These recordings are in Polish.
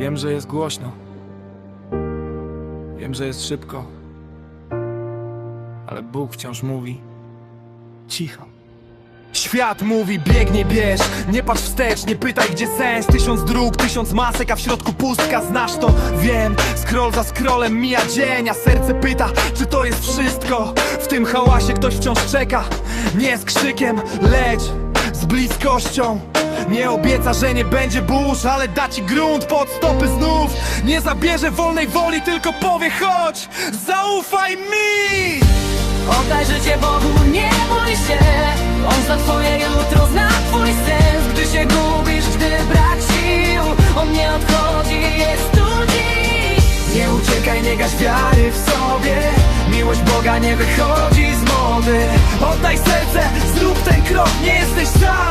Wiem, że jest głośno. Wiem, że jest szybko. Ale Bóg wciąż mówi. Cicho. Świat mówi, biegnij, bierz. Nie patrz wstecz, nie pytaj gdzie sens. Tysiąc dróg, tysiąc masek, a w środku pustka. Znasz to, wiem, scroll za scrollem mija dzień A serce pyta, czy to jest wszystko? W tym hałasie ktoś wciąż czeka. Nie z krzykiem, lecz z bliskością nie obieca, że nie będzie burz, ale da ci grunt pod stopy znów. Nie zabierze wolnej woli, tylko powie chodź, zaufaj mi! Oddaj życie Bogu, nie bój się. On zna twoje jutro, zna twój sens. Gdy się gubisz, gdy brak sił On nie odchodzi, jest tu dziś. Nie uciekaj, nie gaś wiary w sobie. Miłość Boga nie wychodzi z mody. Oddaj serce, zrób ten krok, nie jesteś sam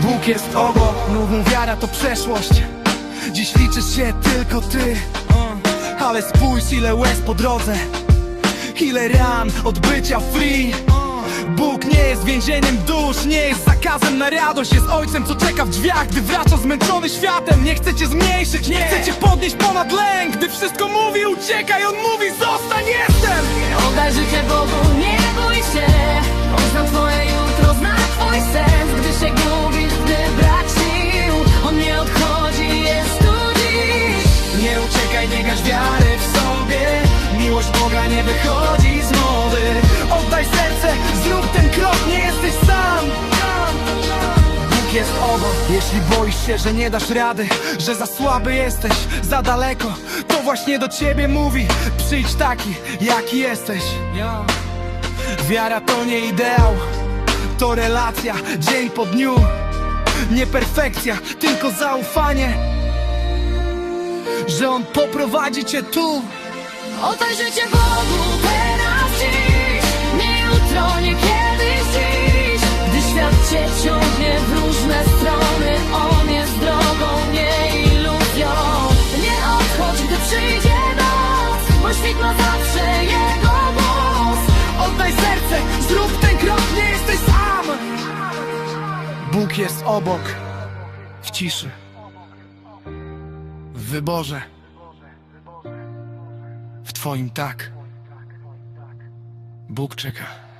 Bóg jest obok, mów mu wiara to przeszłość. Dziś liczysz się tylko ty. Ale spójrz ile łez po drodze. Ile ran od bycia free. Bóg nie jest więzieniem dusz, nie jest zakazem na radość. Jest ojcem, co czeka w drzwiach, gdy wracza zmęczony światem. Nie chce cię zmniejszyć, nie chce cię podnieść ponad lęk. Gdy wszystko mówi uciekaj, on mówi zostań, Nie wychodzi z mody Oddaj serce, zrób ten krok, nie jesteś sam. Bóg jest obok. Jeśli boisz się, że nie dasz rady Że za słaby jesteś, za daleko To właśnie do ciebie mówi. Przyjdź taki, jaki jesteś. Wiara to nie ideał To relacja, dzień po dniu. Nie perfekcja, tylko zaufanie że on poprowadzi cię tu Oddaj życie Bogu teraz dziś. Nie jutro, nie kiedyś dziś. Gdy świat cię ciągnie w różne strony On jest drogą, nie iluzją. Nie odchodź, gdy przyjdzie noc Bo świt ma zawsze jego głos Oddaj serce, zrób ten krok, nie jesteś sam. Bóg jest obok W ciszy W wyborze W twoim tak. Bóg czeka